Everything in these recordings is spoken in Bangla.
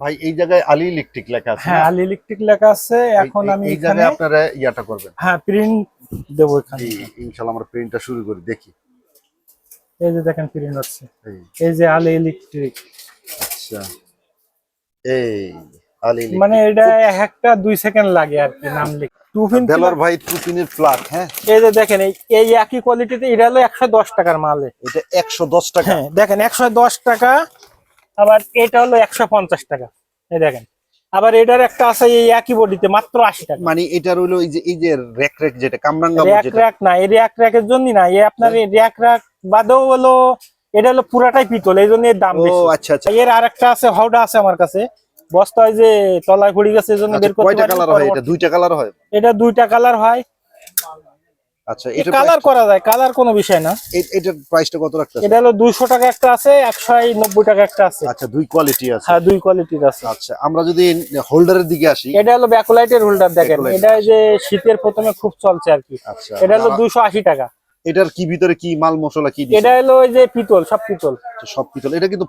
ভাই এই জায়গায় আলী ইলেকট্রিক লেখা আছে হ্যাঁ? আলি ইলেকট্রিক লেখা আছে। এখন আমি এই জায়গায় আপনারা ইয়াটা করবেন। হ্যাঁ প্রিন্ট দেবো এখানে। ইনশাআল্লাহ আমরা প্রিন্টটা শুরু করি দেখি। এই যে দেখেন প্রিন্ট হচ্ছে। এই। যে আলি ইলেকট্রিক আচ্ছা। এই আলী মানে এটা একটা দুই সেকেন্ড লাগে আর কি নাম লিখে। টু পিন দেলোর ভাই ফ্ল্যাট হ্যাঁ? এই যে দেখেন এই এই একই কোয়ালিটিতে এটা হলো একশো দশ টাকার মালে। এটা একশো দশ টাকা। হ্যাঁ দেখেন একশো দশ টাকা আবার এটা হলো একশো পঞ্চাশ টাকা। এই দেখেন। আবার এটার একটা আছে এই একই বডিতে মাত্র আশি টাকা। মানে এটা হলো এই যে এই যে রেক রেক যেটা কামরাঙ্গা র্যাক র্যাক না এই র্যাক র্যাকের জন্য না এই আপনার এই র্যাক র্যাক বাদেও হলো এটা হলো পুরাটাই পিতল এই জন্য এর দাম ও বেশি। আচ্ছা আচ্ছা। এর আরেকটা আছে হাওড়া আছে আমার কাছে। বস্তা হয় যে তলায় পড়ে গেছে এই জন্য আচ্ছা, বের করতে কয়টা কালার হয়? এটা দুইটা কালার হয়? এটা দুইটা কালার হয়। আচ্ছা এটা কালার করা যায় কালার কোনো বিষয় না। এটার প্রাইসটা কত রাখতেছে এটা হলো দুইশো টাকা একটা আছে একশো নব্বই টাকা একটা আছে। আচ্ছা দুই কোয়ালিটি আছে। হ্যাঁ দুই কোয়ালিটির আছে। আচ্ছা আমরা যদি হোল্ডারের দিকে আসি। এটা হলো ব্যাকলাইটের হোল্ডার দেখেন। এটা যে শীতের প্রথমে খুব চলছে আর কি। আচ্ছা। এটা হলো আর দুশো আশি টাকা। এটার কি ভিতরে কি মাল মশলা কি এটা হলো ওই যে পিতল সব পিতল। আচ্ছা, সব পিতল। এটা কিন্তু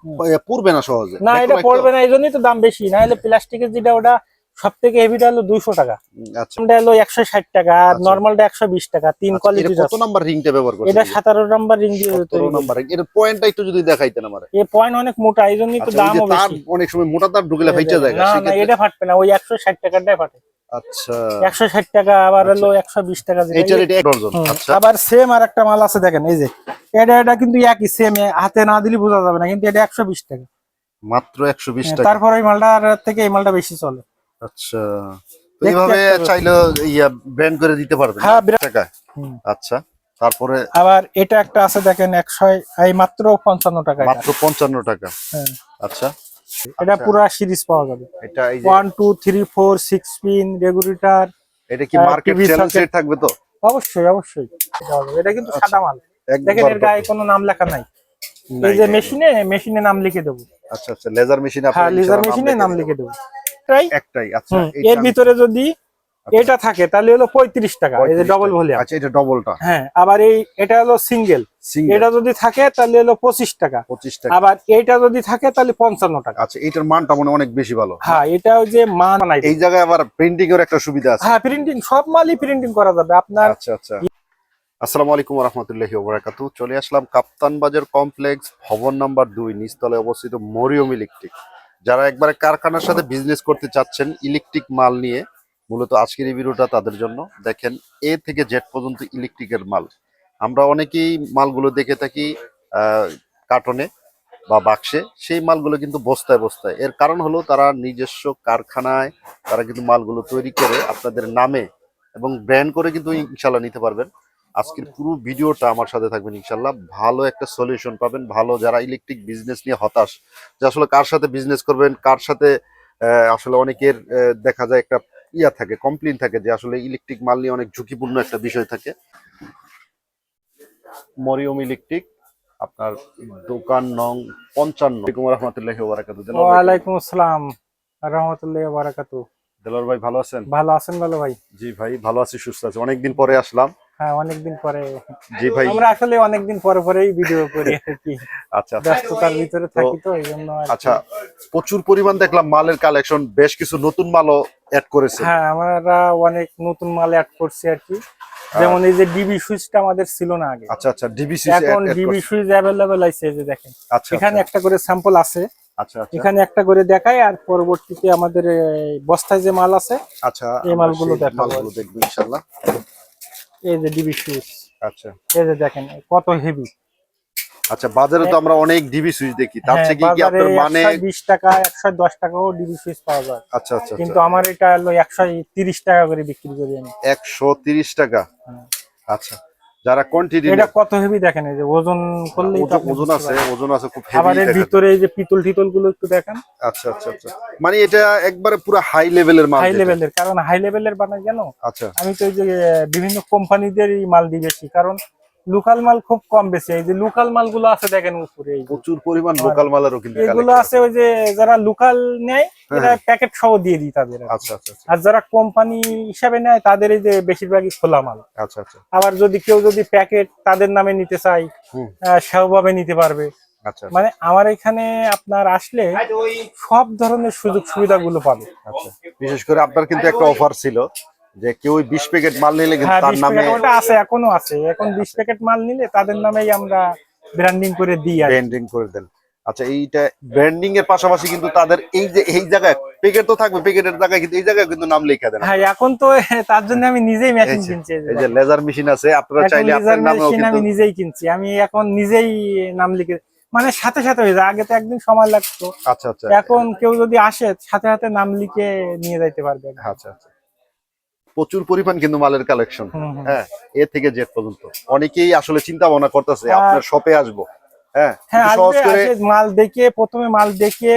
পড়বে না সহজে। না এটা পড়বে না এই জন্যই তো দাম বেশি। না হলে প্লাস্টিকের যেটা ওটা সব থেকে হেভিটা হলো দুইশো টাকা। আচ্ছা। এটা হলো একশো ষাট টাকা আর। নর্মালটা একশো বিশ টাকা তিন আচ্ছা, কত নাম্বার রিংটা ব্যবহার করছেন এটা সাতারো নাম্বার রিং দিয়ে নাম্বার ring। পয়েন্টটা একটু যদি দেখাইতেন আমার। এই পয়েন্ট অনেক মোটা এই জন্যই তো আচ্ছা, দামও বেশি। অনেক সময় মোটা তার ঢুকলে ফাইটা যায় না না এটা ফাটবে না ওই একশো ষাট টাকাটাই ফাটে। আচ্ছা। একশো ষাট টাকা আবার হলো একশো বিশ টাকা আবার সেম আর একটা মাল আছে দেখেন এই যে। এটা এটা কিন্তু একই সেম হাতে না দিলে বোঝা যাবে না কিন্তু এটা একশো বিশ টাকা। মাত্র একশো বিশ হ্যাঁ, টাকা। তারপর ওই মালটার থেকে এই মালটা বেশি চলে। আচ্ছা। এইভাবে চাইলে ইয়া ব্র্যান্ড করে দিতে পারবেন হ্যাঁ, বিরাট- আচ্ছা তারপরে? আবার এটা একটা আছে দেখেন একশো এই মাত্র পঞ্চান্ন টাকা মাত্র পঞ্চান্ন টাকা। হ্যাঁ, আচ্ছা। এটা আচ্ছা। পুরা সিরিজ পাওয়া যাবে। এটা এই one two three four six pin regulator এটা কি মার্কেট চ্যালেঞ্জ থাকবে তো? অবশ্যই অবশ্যই। এটা কিন্তু সাদা মাল। দেখেন এর গায়ে কোনো নাম লেখা নাই। এই যে মেশিনে মেশিনে নাম লিখে দেবো। আচ্ছা আচ্ছা লেজার মেশিনে হ্যাঁ লেজার মেশিনে নাম লিখে দেবো। তাই একটাই আচ্ছা এর ভিতরে যদি এটা থাকে তাহলে হলো পঁয়ত্রিশ টাকা এই যে ডবল। ভলিউম আচ্ছা এটা ডবলটা হ্যাঁ আবার এই এটা হলো সিঙ্গেল এটা যদি থাকে তাহলে হলো পঁচিশ টাকা। পঁচিশ টাকা। আবার এটা যদি থাকে তাহলে পঞ্চান্ন টাকা। আচ্ছা এটার মানটা মনে অনেক বেশি ভালো। হ্যাঁ এটা ওই যে মান এই জায়গায় আবার প্রিন্টিং এর একটা সুবিধা আছে। হ্যাঁ প্রিন্টিং সব মালই প্রিন্টিং করা যাবে। আপনার আচ্ছা আচ্ছা। আসসালামু আলাইকুম রহমতুল্লাহি ওবরাকাতু। চলে আসলাম কাপ্তান বাজার কমপ্লেক্স ভবন নাম্বার দুই নিচতলায় অবস্থিত মরিয়ম ইলেকট্রিক। যারা একবারে কারখানার সাথে বিজনেস করতে চাচ্ছেন ইলেকট্রিক মাল নিয়ে, মূলত আজকের এই ভিডিওটা তাদের জন্য। দেখেন, এ থেকে জেড পর্যন্ত ইলেকট্রিকের মাল। আমরা অনেকেই মালগুলো দেখে থাকি কার্টনে বা বাক্সে। সেই মালগুলো কিন্তু বস্তায় বস্তায়। এর কারণ হলো তারা নিজস্ব কারখানায় তারা কিন্তু মালগুলো তৈরি করে আপনাদের নামে এবং ব্র্যান্ড করে কিন্তু ইনশাল্লাহ নিতে পারবেন। আজকের পুরো ভিডিওটা আমার সাথে থাকবেন ইনশাল্লাহ ভালো একটা সলিউশন পাবেন ভালো যারা ইলেকট্রিক বিজনেস নিয়ে হতাশ যে আসলে কার সাথে বিজনেস করবেন কার সাথে আসলে অনেকের দেখা যায় একটা ইয়া থাকে কমপ্লেন থাকে যে আসলে ইলেকট্রিক মাল নিয়ে অনেক ঝুঁকিপূর্ণ একটা বিষয় থাকে। মরিয়ম ইলেকট্রিক আপনার দোকান নং পঞ্চান্ন। রহমতুল্লাহ বারাকাতু ওয়ালাইকুম আসসালাম রহমতুল্লাহ বারাকাতু দেলোয়ার ভাই ভালো আছেন? ভালো আছেন ভালো ভাই। জি ভাই ভালো আছি সুস্থ আছি। অনেকদিন পরে আসলাম। হ্যাঁ অনেকদিন পরে। জি ভাই। আমরা আসলে অনেকদিন পরে পরেই ভিডিও করি আর কি। আচ্ছা আচ্ছা। ব্যস্ততার ভিতরে থাকি তো এই জন্য আচ্ছা প্রচুর পরিমাণ দেখলাম মালের কালেকশন বেশ কিছু নতুন মালও অ্যাড করেছে। হ্যাঁ আমরা অনেক নতুন মাল অ্যাড করছি আর কি। যেমন এই যে ডিবি সুইচটা আমাদের ছিল না আগে। আচ্ছা আচ্ছা ডিবিসি এখন ডিবি সুইচ অ্যাভেলেবেল আছে যে দেখেন। আচ্ছা এখানে একটা করে স্যাম্পল আছে। আচ্ছা আচ্ছা। এখানে একটা করে দেখাই আর পরবর্তীতে আমাদের বস্তায় যে মাল আছে আচ্ছা এই মালগুলো দেখাবো। মালগুলো দেখব ইনশাআল্লাহ। এই যে ডিবি সুইচ আচ্ছা। এই যে দেখেন কত হেভি আচ্ছা বাজারে তো আমরা অনেক ডিবি সুইচ দেখি। তার হ্যাঁ, থেকে কি আপনার মানে বিশ টাকা একশো দশ টাকাও ডিবি সুইচ পাওয়া যায়। আচ্ছা আচ্ছা কিন্তু আমার এটা হলো একশো তিরিশ টাকা করে বিক্রি করি আমি। একশো তিরিশ টাকা। হ্যাঁ। আচ্ছা। যারা কোয়ান্টিটি এটা কত হেভি দেখেন এই যে ওজন করলেই ওজন আছে ওজন আছে খুব আবার এর ভিতরে এই যে পিতল টিতলগুলো একটু দেখেন। আচ্ছা আচ্ছা আচ্ছা। মানে এটা একবারে পুরো হাই লেভেলের মাল হাই। লেভেলের কারণ হাই লেভেলের বানাই কেন আচ্ছা। আমি তো এই যে বিভিন্ন কোম্পানিদেরই মাল দিয়ে বেশি কারণ লোকাল মাল খুব কম বেশি। এই যে লোকাল মালগুলো আছে দেখেন উপরে প্রচুর পরিমাণ লোকাল মালেরও কিন্তু এগুলো আছে। ওই যে যারা লোকাল নেয় হ্যাঁ, এরা প্যাকেট সহ দিয়ে দিই তাদের আচ্ছা আচ্ছা আচ্ছা। আর যারা কোম্পানি হিসাবে নেয় তাদের এই যে বেশিরভাগই খোলা মাল। আচ্ছা আচ্ছা। আবার যদি কেউ যদি প্যাকেট তাদের নামে নিতে হুম। সেভাবে নিতে পারবে। আচ্ছা মানে আমার এখানে আপনার আসলে সব ধরনের সুযোগ সুবিধাগুলো পাবে। আচ্ছা। বিশেষ করে আপনার কিন্তু একটা অফার ছিল। যে কেউ বিশ প্যাকেট মাল নিলে কিন্তু হ্যাঁ তার নামে ওটা আছে এখনও আছে। এখন বিশ প্যাকেট মাল নিলে তাদের নামেই আমরা ব্র্যান্ডিং করে দিই আর ব্র্যান্ডিং করে দেন। আচ্ছা এইটা ব্র্যান্ডিং এর পাশাপাশি কিন্তু তাদের এই যে এই জায়গায় প্যাকেট তো থাকবে প্যাকেটের জায়গায় কিন্তু এই জায়গায় কিন্তু নাম লেখা দেন। হ্যাঁ এখন তো তার জন্য আমি নিজেই মেশিন কিনছি এই যে লেজার মেশিন আছে আপনারা চাইলে আপনার নামেও machine আমি নিজেই কিনছি। আমি এখন নিজেই নাম লিখে মানে সাথে সাথে হয়ে যায়। আগে তো একদিন সময় লাগতো। আচ্ছা আচ্ছা। এখন কেউ যদি আসে সাথে সাথে নাম লিখে নিয়ে যাইতে পারবে। আচ্ছা আচ্ছা। প্রচুর পরিমাণ কিন্তু মালের কালেকশন। হ্যাঁ এ থেকে জেড পর্যন্ত। অনেকেই আসলে চিন্তা ভাবনা করতেছে আপনার শপে আসব। হ্যাঁ হ্যাঁ সহজ করে মাল দেখে প্রথমে মাল দেখে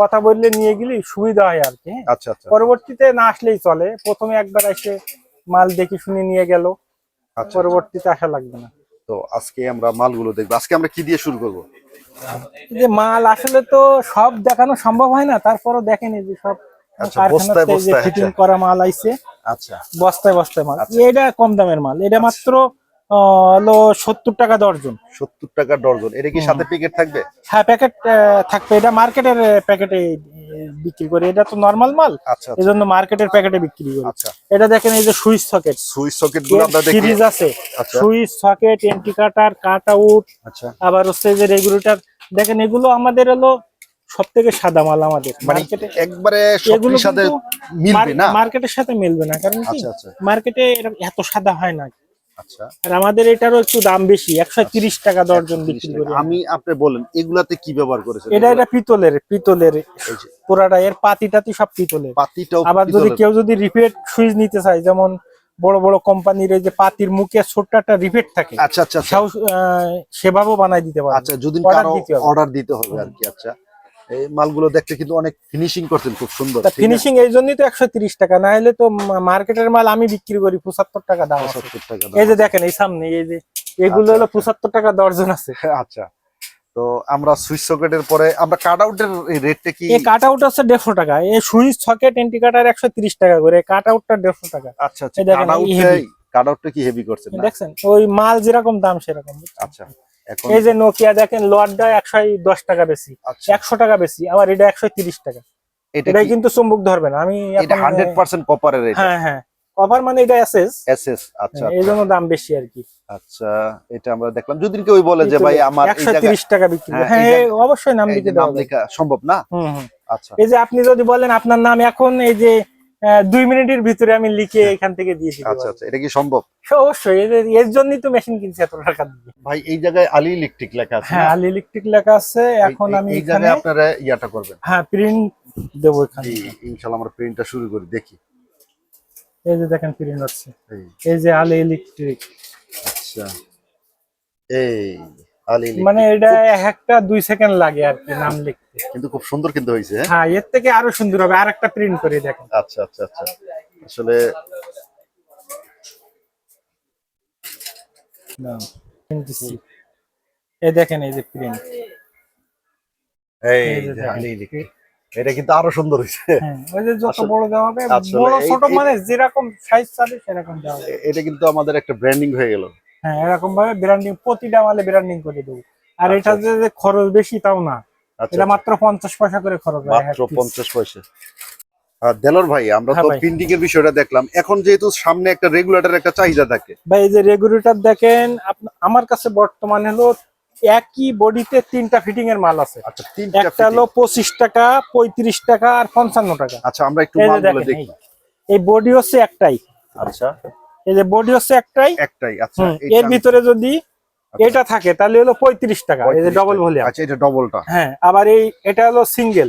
কথা বললে নিয়ে গেলে সুবিধা হয় আর কি হ্যাঁ। আচ্ছা আচ্ছা। পরবর্তীতে না আসলেই চলে। প্রথমে একবার এসে মাল দেখে শুনে নিয়ে গেল। আচ্ছা পরবর্তীতে আসা লাগবে না। তো আজকে আমরা মালগুলো দেখব। আজকে আমরা কি দিয়ে শুরু করব? যে মাল আসলে তো সব দেখানো সম্ভব হয় না তারপরও দেখেনি যে সব আচ্ছা, বস্তায় বস্তায়, ফিটিং আচ্ছা। করা মাল আইছে আচ্ছা। বস্তায় বস্তায় মাল। আচ্ছা। এটা কম দামের মাল। এটা মাত্র আহ, হলো সত্তর টাকা দর্জন সত্তর টাকা এটা কি সাথে প্যাকেট থাকবে? হ্যাঁ প্যাকেট থাকবে। এটা মার্কেটের প্যাকেটে বিক্রি করে। এটা তো নর্মাল মাল। আচ্ছা এই জন্য মার্কেটের প্যাকেটে বিক্রি করি। আচ্ছা। এটা দেখেন এই যে সুইচ সকেট সুইচ সকেটগুলো আমরা দেখি। সিরিজ আছে। আচ্ছা। Switch socket anti cutter cut out আচ্ছা। আবার হচ্ছে যে রেগুলেটর দেখেন এগুলো আমাদের হলো সব থেকে সাদা মাল আমাদের। মার্কেটে একবারে এগুলো সাথে মিলবে না? মার্কেটের সাথে মিলবে না। কারণ কি? আচ্ছা আচ্ছা। মার্কেটে এত সাদা হয় না। আচ্ছা। আর আমাদের এটারও একটু দাম বেশি একশো তিরিশ টাকা দর্জন বিক্রি করি। আমি আপনি বলেন এগুলাতে কি ব্যবহার করেছেন? এটা এটা পিতলের পিতলের পুরাটা এর পাতি টাতি সব পিতলের। পাতিটাও আবার যদি কেউ যদি রিপেট সুইচ নিতে চায় যেমন বড় বড় কোম্পানির যে পাতির মুখে ছোট্ট একটা রিপেট থাকে আচ্ছা আচ্ছা সেভাবেও বানাই দিতে পারে আচ্ছা যদি। অর্ডার দিতে হবে আর কি আচ্ছা। এই মালগুলো দেখতে কিন্তু অনেক ফিনিশিং করছেন খুব সুন্দর ফিনিশিং এই জন্যই তো একশো তিরিশ টাকা না হলে তো মার্কেটের মাল আমি বিক্রি করি পঁচাত্তর টাকা দাম আছে। 75 টাকা এই যে দেখেন এই সামনে এই যে এগুলো আচ্ছা, হলো আচ্ছা। পঁচাত্তর টাকা দর্জন আছে। আচ্ছা তো আমরা সুইচ সকেটের পরে আমরা কাট আউটের রেটটা কি? এই কাট আউট আছে দেড়শো টাকা এই সুইচ সকেট এন্টি কাটার একশো তিরিশ টাকা করে কাট আউটটা দেড়শো টাকা। আচ্ছা আচ্ছা কাট আউটটা কি হেভি করছেন না? দেখছেন ওই মাল যেরকম দাম সেরকম। আচ্ছা। এই যে নোকিয়া দেখেন লোয়ারটা একশো দশ টাকা বেশি আচ্ছা। একশো টাকা বেশি আবার এটা একশো তিরিশ টাকা। এটা এটাই কিন্তু চুম্বক ধরবে না। আমি এটা এখন, 100% কপারের হ্যাঁ হ্যাঁ। কভার মানে এটা এসএস এসএস আচ্ছা এই জন্য দাম বেশি আর কি। আচ্ছা এটা আমরা দেখলাম। যদি কেউ বলে যে ভাই আমার এই একশো জায়গায় তিরিশ টাকা বিক্রি হ্যাঁ, হ্যাঁ অবশ্যই নাম লেখা সম্ভব না। আচ্ছা। এই যে আপনি যদি বলেন আপনার নাম এখন এই যে দুই মিনিটের ভিতরে আমি লিখে এখান থেকে দিয়ে আচ্ছা আচ্ছা এটা কি সম্ভব? অবশ্যই এর- জন্যই তো মেশিন কিনছি এত টাকা দিয়ে। ভাই এই জায়গায় আলী ইলেকট্রিক লেখা আছে হ্যাঁ? আল ইলেকট্রিক লেখা আছে। এখন আমি এই জায়গায় আপনারা ইয়াটা করবেন। হ্যাঁ প্রিন্ট দেবো এখানে। ইনশাআল্লাহ আমরা প্রিন্টটা শুরু করি দেখি। এই যে দেখেন প্রিন্ট হচ্ছে। এই। যে আলে ইলেকট্রিক আচ্ছা। এই। মানে এটা একটা দুই সেকেন্ড লাগে আর কি নাম লিখতে। কিন্তু খুব সুন্দর কিন্তু হয়েছে হ্যাঁ? হ্যাঁ এর থেকে আরও সুন্দর হবে। আর একটা প্রিন্ট করে দেখেন। আচ্ছা আচ্ছা আচ্ছা। আসলে এই দেখেন এই যে প্রিন্ট এই। আলী। এটা কিন্তু আরও সুন্দর হয়েছে। হ্যাঁ ওই যে যত বড় দেওয়া হবে বড় ছোট মানে যেরকম সাইজ চাবে সেরকম দেওয়া হবে। এটা কিন্তু আমাদের একটা ব্র্যান্ডিং হয়ে গেল। হ্যাঁ এরকম ভাবে ব্র্যান্ডিং প্রতিটা মালে ব্র্যান্ডিং করে দেবো। আর আচ্ছা, এটা যে যে খরচ বেশি তাও না। আচ্ছা এটা আচ্ছা। মাত্র পঞ্চাশ পয়সা করে খরচ মাত্র পঞ্চাশ পয়সা। দেলোর ভাই আমরা হ্যাঁ তো প্রিন্টিং এর বিষয়টা দেখলাম। এখন যেহেতু সামনে একটা রেগুলেটর একটা চাহিদা থাকে। ভাই এই যে রেগুলেটর দেখেন আমার কাছে বর্তমানে হলো একই বডিতে তিনটা ফিটিং এর মাল আছে। আচ্ছা তিনটা একটা হলো পঁচিশ টাকা পঁয়ত্রিশ টাকা আর পঞ্চান্ন টাকা। আচ্ছা আমরা একটু মালগুলো দেখি। এই বডি হচ্ছে একটাই। আচ্ছা। এই যে বডি হচ্ছে একটাই? একটাই আচ্ছা এর ভিতরে যদি আচ্ছা, এটা থাকে তাহলে হলো পঁয়ত্রিশ টাকা এই যে 35 ডবল। ভলিউম আচ্ছা এটা ডবলটা হ্যাঁ আবার এই এটা হলো সিঙ্গেল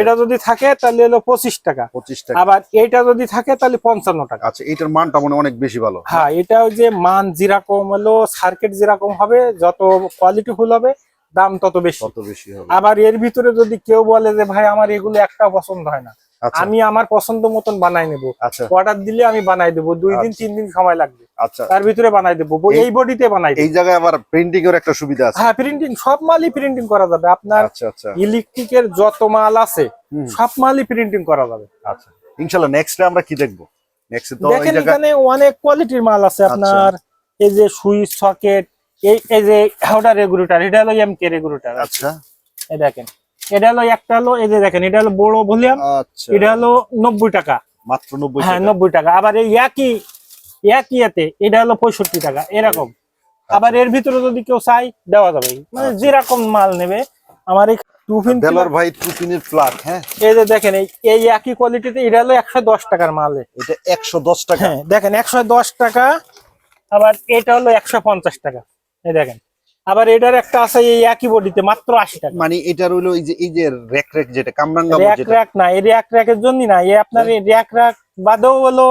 এটা যদি থাকে তাহলে হলো পঁচিশ টাকা। পঁচিশ টাকা। আবার এটা যদি থাকে তাহলে পঞ্চান্ন টাকা। আচ্ছা এটার মানটা মনে অনেক বেশি ভালো। হ্যাঁ এটা ওই যে মান যেরকম হলো সার্কিট যেরকম হবে যত কোয়ালিটি ফুল হবে দাম তত বেশি। কত বেশি হবে। আবার এর ভিতরে যদি কেউ বলে যে ভাই আমার এগুলো একটা পছন্দ হয় না। আমি আমার পছন্দ মতন বানাই নেব। আচ্ছা। অর্ডার দিলে আমি বানাই দেবো। দুই দিন আচ্ছা। তিন দিন সময় লাগবে। আচ্ছা। তার ভিতরে বানাই দেবো। এই- বডিতে বানাই এই জায়গায় আবার প্রিন্টিং এর একটা সুবিধা আছে। হ্যাঁ প্রিন্টিং সব মালই প্রিন্টিং করা যাবে। আপনার আচ্ছা আচ্ছা। ইলেকট্রিকের যত মাল আছে সব মালই প্রিন্টিং করা যাবে। আচ্ছা। ইনশাআল্লাহ নেক্সট আমরা কি দেখব? নেক্সট তো দেখেন এখানে অনেক কোয়ালিটির মাল আছে আপনার। এই যে সুইচ সকেট এই এই যে ওটা রেগুলেটর এটা হলো এমকে রেগুলেটর আচ্ছা। এই দেখেন। এটা হলো একটা হলো এই যে দেখেন এটা হলো বড় ভলিউম আচ্ছা। এটা হলো নব্বই টাকা। মাত্র নব্বই হ্যাঁ। নব্বই টাকা। আবার এই একই একই এতে এটা হলো পঁয়ষট্টি টাকা এরকম। আচ্ছা। আবার এর ভিতরে যদি কেউ চাই দেওয়া যাবে। মানে যেরকম মাল নেবে আমার এই টু ফিন ভাই টু পিনের প্লাগ হ্যাঁ? এই যে দেখেন এই একই কোয়ালিটিতে এটা হলো একশো দশ টাকার মাল। এটা একশো দশ টাকা। হ্যাঁ দেখেন একশো দশ টাকা আবার এটা হলো একশো পঞ্চাশ টাকা। এই দেখেন। আবার এটার একটা আছে এই একই বডিতে মাত্র আশি টাকা। মানে এটার হলো এই যে এই যে রেক রেক যেটা কামরাঙ্গা র্যাক র্যাক না এই র্যাক র্যাকের জন্য না এই আপনার এই র্যাক র্যাক বাদেও হলো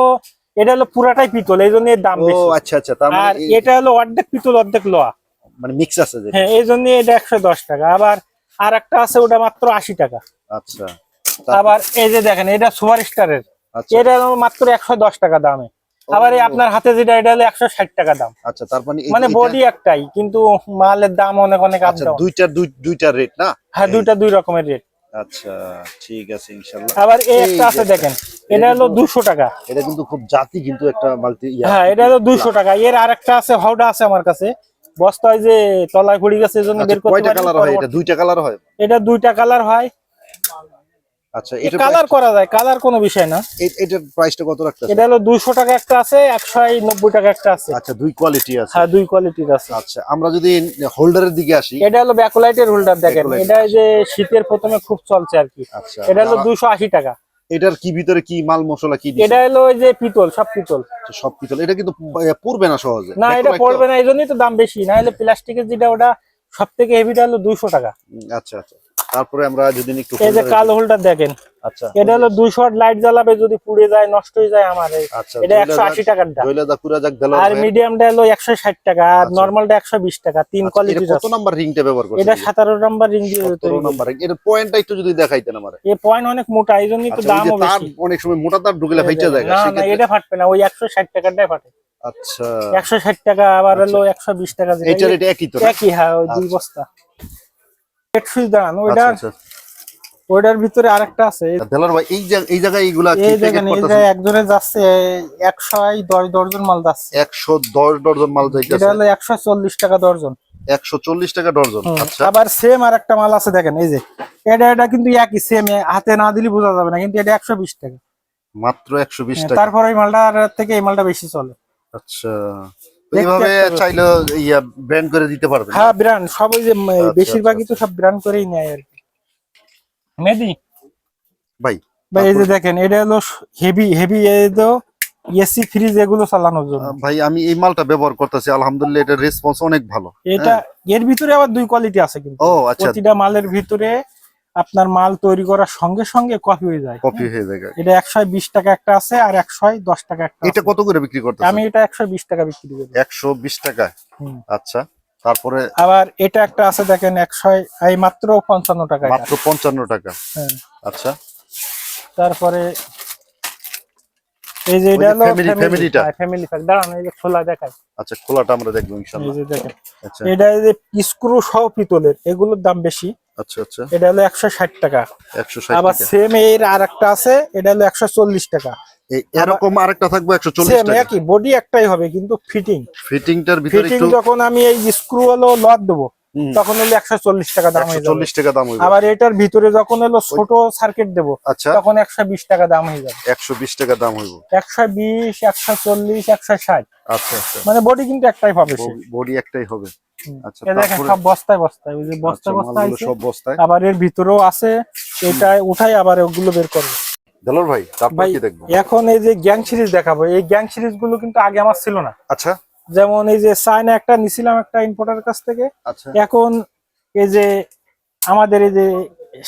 এটা হলো পুরাটাই পিতল এই জন্য এর দাম ও বেশি। আচ্ছা আচ্ছা তার আর মানে এটা হলো অর্ধেক পিতল অর্ধেক লোহা। মানে মিক্স আছে হ্যাঁ এই জন্য এটা একশো দশ টাকা। আবার আর একটা আছে ওটা মাত্র আশি টাকা। আচ্ছা। আবার এই যে দেখেন এটা সুপার স্টারের। আচ্ছা। এটা মাত্র একশো দশ টাকা দামে। আবার আপনার হাতে যেটা এটা হলো একশো ষাট টাকা দাম। আচ্ছা তার মানে মানে বডি একটাই কিন্তু মালের দাম অনেক অনেক আচ্ছা দুইটার দুই দুইটার রেট না? হ্যাঁ দুইটা দুই রকমের রেট আচ্ছা ঠিক আছে আবার এই একটা আছে দেখেন এটা হলো দুশো টাকা। এটা কিন্তু খুব জাতি কিন্তু একটা হ্যাঁ এটা হলো দুশো টাকা। এর আরেকটা আছে হাওড়া আছে আমার কাছে। বস্তায় যে তলায় পড়ে গেছে বের করতে আচ্ছা, কয়টা কালার হয়? এটা দুইটা কালার হয়? এটা দুইটা কালার হয়। আচ্ছা এটা কালার করা যায় কালার কোনো বিষয় না। এটার প্রাইসটা কত রাখতেছে এটা হলো দুইশো টাকা একটা আছে একশো নব্বই টাকা একটা আছে। আচ্ছা দুই কোয়ালিটি আছে। হ্যাঁ দুই কোয়ালিটির আছে। আচ্ছা আমরা যদি হোল্ডারের দিকে আসি এটা হলো ব্যাকলাইটের হোল্ডার দেখেন। এটা যে শীতের প্রথমে খুব চলছে আর কি। আচ্ছা এটা হলো যারা- দুশো আশি টাকা। এটার কি ভিতরে কি মাল মশলা কি এটা হলো ওই যে পিতল সব পিতল। আচ্ছা, সব পিতল। এটা কিন্তু পড়বে না সহজে। না এটা পড়বে না এই জন্যই তো দাম বেশি। না হলে প্লাস্টিকের যেটা ওটা সব থেকে হেভিটা হলো দুইশো টাকা। হুম, আচ্ছা আচ্ছা। তারপরে আমরা যদি একটু এই যে কালো হোল্ডার দেখেন আচ্ছা এটা হলো দুইশো লাইট জ্বালাবে যদি পুড়ে যায় নষ্ট হয়ে যায় আমার আচ্ছা এটা একশো আশি টাকার দাম দা কুরা যাক দিল আর মিডিয়ামটা হলো একশো ষাট টাকা আর আচ্ছা। নর্মালটা একশো বিশ টাকা তিন কোয়ালিটির কত আছে নাম্বার রিংটা ব্যবহার করছেন এটা সতেরো নাম্বার রিং দিয়ে তৈরি। নাম্বার ring এর পয়েন্টটা একটু যদি দেখাইতেন আমারে। এই পয়েন্ট অনেক মোটা এই জন্যই তো আচ্ছা, ওই যে দামও তার অনেক সময় মোটা তার ঢুকলে ফাইটা যায় না না এটা ফাটবে না ওই একশো ষাট টাকাটাই ফাটে। আচ্ছা। একশো ষাট টাকা আবার হলো একশো বিশ টাকা যেটা, এইটার এটা একই তো একই হ্যাঁ ওই দুই আচ্ছা। বস্তা। পেট সুইচ দাঁড়ান আচ্ছা, ওইটার আচ্ছা। ভিতরে আরেকটা আছে। দেলার ভাই এই এই জায়গায় এইগুলা এই প্যাকেট এই যে একজনে যাচ্ছে একশো দশ দর্জন মাল যাচ্ছে। মাল এটা হলো টাকা দর্জন টাকা আচ্ছা। আবার সেম মাল আছে দেখেন এই যে। এটা এটা কিন্তু একই সেম হাতে না দিলে বোঝা যাবে না কিন্তু এটা একশো বিশ টাকা। মাত্র একশো বিশ হ্যাঁ, টাকা। তারপর ওই মালটার থেকে এই মালটা বেশি চলে। আচ্ছা। এইভাবে একটা- চাইলে ইয়া ব্র্যান্ড করে দিতে পারবেন। হ্যাঁ ব্র্যান্ড সব যে আচ্ছা, বেশিরভাগই তো আচ্ছা। সব ব্র্যান্ড করেই নেয় আর কি। মেদি ভাই এই যে দেখেন এটা হলো হেভি হেভি এই তো এসি ফ্রিজ এগুলো চালানোর জন্য। ভাই আমি এই মালটা ব্যবহার করতেছি আলহামদুলিল্লাহ এটার রেসপন্স অনেক ভালো। এটা এর ভিতরে আবার দুই কোয়ালিটি আছে কিন্তু। ও আচ্ছা। প্রতিটা মালের ভিতরে আপনার মাল তৈরি করার সঙ্গে সঙ্গে কপি হয়ে যায়। কপি হয়ে যায় এটা একশো বিশ টাকা একটা আছে আর একশো দশ টাকা একটা এটা কত করে বিক্রি করতে আমি এটা একশো বিশ টাকা বিক্রি করি। একশো বিশ টাকা? আচ্ছা তারপরে? আবার এটা একটা আছে দেখেন একশো এই মাত্র পঞ্চান্ন টাকা। মাত্র পঞ্চান্ন টাকা। হ্যাঁ। আচ্ছা। তারপরে এই যে এটা হলো family ফ্যামিলি প্যাক দাঁড়ান এই যে খোলা দেখায় আচ্ছা খোলাটা আমরা দেখব এই যে দেখেন। আচ্ছা। এটা এই যে স্ক্রু সহ পিতলের এগুলোর দাম বেশি। আচ্ছা আচ্ছা। এটা হলো একশো ষাট টাকা। একশো ষাট আবার সেম এর আর একটা আছে এটা হলো একশো চল্লিশ টাকা। এই এরকম আরেকটা থাকবে একশো চল্লিশ সেম টাকা। একই বডি একটাই হবে কিন্তু ফিটিং ফিটিংটার ভিতরে ফিটিং যখন আমি এই স্ক্রু হলো লক দেবো। তখন হলো একশো চল্লিশ টাকা দাম হয়ে চল্লিশ টাকা দাম আবার এটার ভিতরে যখন হলো ছোট সার্কিট দেবো আচ্ছা। তখন একশো বিশ টাকা দাম হয়ে যাবে। একশো বিশ টাকা দাম হইব। একশো বিশ একশো চল্লিশ একশো ষাট। আচ্ছা আচ্ছা। মানে বডি কিন্তু একটাই হবে বডি একটাই হবে। আচ্ছা সব বস্তায় বস্তায় ওই যে আচ্ছা, বস্তায় বস্তায় সব বস্তায়। আবার এর ভিতরেও আছে এটা উঠাই আবার ওগুলো বের করবে। দেলোর ভাই তারপর কি দেখব? এখন এই যে গ্যাং সিরিজ দেখাবো এই গ্যাং সিরিজগুলো কিন্তু আগে আমার ছিল না। আচ্ছা। যেমন এই যে চায়না একটা নিছিলাম একটা ইম্পোর্টার কাছ থেকে। আচ্ছা। এখন এই যে আমাদের এই যে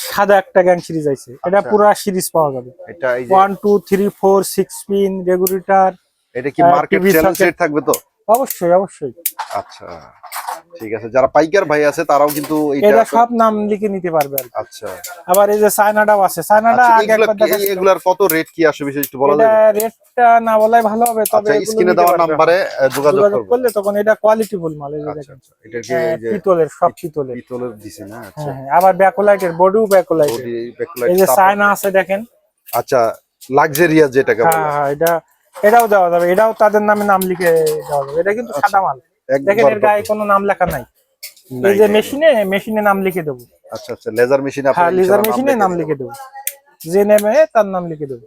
সাদা একটা গ্যাং সিরিজ আছে এটা পুরো পুরা সিরিজ পাওয়া যাবে। এটা এই যে one two three four six pin regulator এটা কি মার্কেট চ্যালেঞ্জ থাকবে তো? অবশ্যই অবশ্যই। আচ্ছা। ঠিক আছে যারা পাইকার ভাই আছে তারাও কিন্তু এটা সব নাম লিখে নিতে পারবে আচ্ছা। আবার এই যে চায়নাটাও আছে চায়নাটা আচ্ছা, আগে একবার দেখাচ্ছি। এগুলার কত রেট কি আসে একটু বলা যাবে? রেটটা না বলাই ভালো হবে তবে স্ক্রিনে দেওয়া। নাম্বারে যোগাযোগ করলে তখন এটা কোয়ালিটি বল মাল এই আচ্ছা দেখেন। আচ্ছা এটা কি হ্যাঁ, পিতলের সব পিতলের। পিতলের দিছে না? আচ্ছা। হ্যাঁ, হ্যাঁ, আবার ব্যাকলাইটের বডিও ব্যাকলাইট এই যে চায়না আছে দেখেন। আচ্ছা লাক্সারিয়াস যেটাকে বলে। হ্যাঁ এটা এটাও দেওয়া যাবে এটাও তাদের নামে নাম লিখে দেওয়া যাবে। এটা কিন্তু সাদা মাল। দেখেন এর গায়ে কোনো নাম লেখা নাই। এই যে মেশিনে মেশিনে নাম লিখে দেবো। আচ্ছা আচ্ছা লেজার মেশিনে হ্যাঁ লেজার মেশিনে নাম লিখে দেবো। যে নেমে তার নাম লিখে দেবো।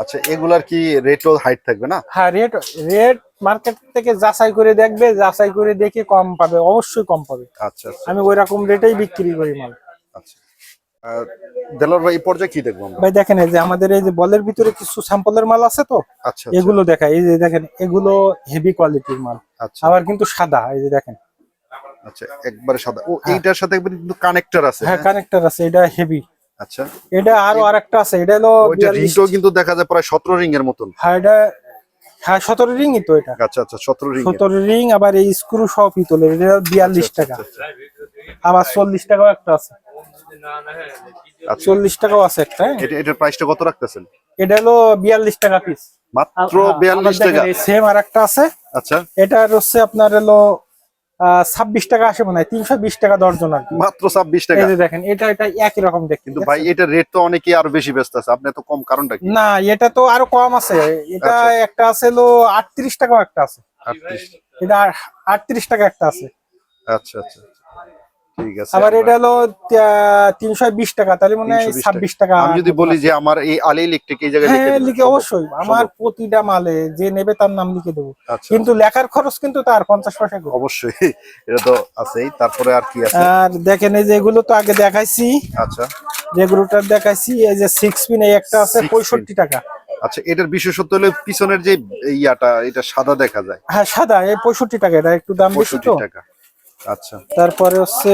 আচ্ছা এগুলার কি রেটও হাইট থাকবে না? হ্যাঁ রেট রেট মার্কেট থেকে যাচাই করে দেখবে যাচাই করে দেখে কম পাবে অবশ্যই কম পাবে। আচ্ছা আচ্ছা আমি ওই রকম রেটেই বিক্রি করি মাল। আচ্ছা। দেলোয়ার ভাই এই পর্যায়ে কি দেখব ভাই দেখেন এই যে আমাদের এই যে বলের ভিতরে কিছু স্যাম্পলের মাল আছে তো? আচ্ছা আচ্ছা। এগুলো এই যে দেখেন এগুলো হেভি কোয়ালিটির মাল। আচ্ছা। আবার কিন্তু সাদা এই যে দেখেন। আচ্ছা একবারে সাদা। ও এইটার সাথে কিন্তু কানেক্টর আছে হ্যাঁ কানেক্টর আছে এটা হেভি আচ্ছা। এটা আরও আরেকটা আছে এটা হলো ওইটা রিংটাও কিন্তু দেখা যায় প্রায় সতেরো রিং এর মতন। হ্যাঁ এটা হ্যাঁ সতেরো রিংই তো এটা। আচ্ছা আচ্ছা সতেরো রিং। আবার এই স্ক্রু সহ পিতলের এটা বিয়াল্লিশ আচ্ছা, টাকা। আবার চল্লিশ টাকাও একটা আছে। আচ্ছা চল্লিশ টাকাও আছে একটা হ্যাঁ। এটার প্রাইসটা কত রাখতেছেন? এটা হলো বিয়াল্লিশ টাকা পিস মাত্র বিয়াল্লিশ টাকা? সেম আর একটা আছে। আচ্ছা। এটা হচ্ছে আপনার হলো ছাব্বিশ টাকা আসে মনে হয় তিনশো বিশ টাকা দর্জন আর মাত্র ছাব্বিশ টাকা? দেখেন এটা এটা একই রকম দেখতে কিন্তু ভাই এটা রেট তো অনেকে আরও বেশি ব্যস্ত আছে। আপনি তো কম কারণটা না এটা তো আরও কম আছে। এটা আচ্ছা। একটা আছে হলো আটত্রিশ টাকাও একটা আছে। এটা আটত্রিশ টাকা একটা আছে। আচ্ছা আচ্ছা। ঠিক আছে আবার এটা হলো তিনশো বিশ টাকা তাহলে মানে 320 ছাব্বিশ টাকা। আমি যদি বলি যে আমার এই আলী ইলেকট্রিক এই জায়গায় লিখে হ্যাঁ লিখে অবশ্যই। আমার প্রতিটা মালে যে নেবে তার নাম লিখে দেবো। আচ্ছা কিন্তু লেখার খরচ কিন্তু তার পঞ্চাশ পয়সা করে। অবশ্যই এটা তো আছেই। তারপরে আর কি আছে? আর দেখেন এই যে এগুলো তো আগে দেখাইছি। আচ্ছা। যেগুলোটা দেখাইছি এই যে সিক্স পিন এই একটা আছে Six pin। পঁয়ষট্টি টাকা। আচ্ছা এটার বিশেষত্ব হলো পিছনের যে ইয়াটা এটা সাদা দেখা যায়। হ্যাঁ সাদা এই পঁয়ষট্টি টাকা এটা একটু দাম বেশি তো। টাকা। আচ্ছা। তারপরে হচ্ছে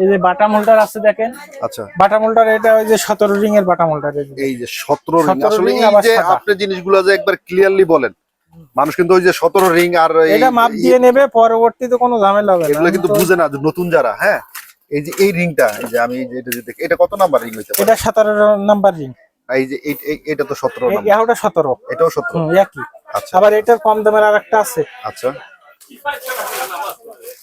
এই যে বাটা মোল্ডার আছে দেখেন। আচ্ছা। বাটা মোল্ডার এটা ওই যে সতেরো রিং এর বাটা মোল্ডার এই যে। এই যে সতেরো রিং আসলে এই যে আপনি জিনিসগুলো যে একবার ক্লিয়ারলি বলেন মানুষ কিন্তু ওই যে সতেরো রিং আর এটা মাপ দিয়ে নেবে পরবর্তীতে কোনো ঝামেলা হবে না। এগুলো কিন্তু বুঝে না নতুন যারা হ্যাঁ? এই যে এই রিংটা এই যে আমি যে এটা যে দেখি এটা কত নাম্বার রিং পারে? এটা সতেরো নাম্বার রিং। এই যে এটা তো সতেরো নাম্বার। এটা সতেরো। এটাও সতেরো। হুম, একই। আচ্ছা। আবার এটার কম দামের আর একটা আছে। আচ্ছা।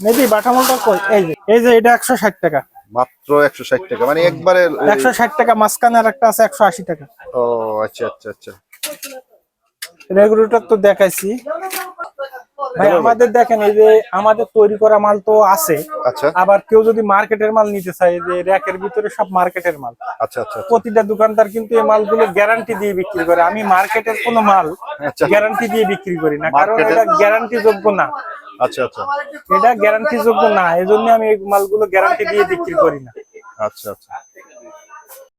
মেবি বাটামলটা কই? এই যে এই যে এটা একশো ষাট টাকা। মাত্র একশো ষাট টাকা। মানে একবারে একশো ষাট টাকা মাঝখানে আর একটা আছে একশো আশি টাকা। ও আচ্ছা আচ্ছা আচ্ছা। রেগুলেটর তো দেখাইছি। ভাই আমাদের দেখেন এই যে আমাদের তৈরি করা মাল তো আছে আচ্ছা। আবার কেউ যদি মার্কেটের মাল নিতে চায় যে র্যাকের ভিতরে সব মার্কেটের মাল। আচ্ছা আচ্ছা আচ্ছা। প্রতিটা দোকানদার কিন্তু এই মালগুলো গ্যারান্টি দিয়ে বিক্রি করে। আমি মার্কেটের কোনো মাল আচ্ছা। গ্যারান্টি দিয়ে বিক্রি করি না কারণ এটা গ্যারান্টি যোগ্য না। আচ্ছা আচ্ছা। এটা গ্যারান্টি যোগ্য না এই জন্য আমি এই মালগুলো গ্যারান্টি দিয়ে বিক্রি করি না। আচ্ছা আচ্ছা।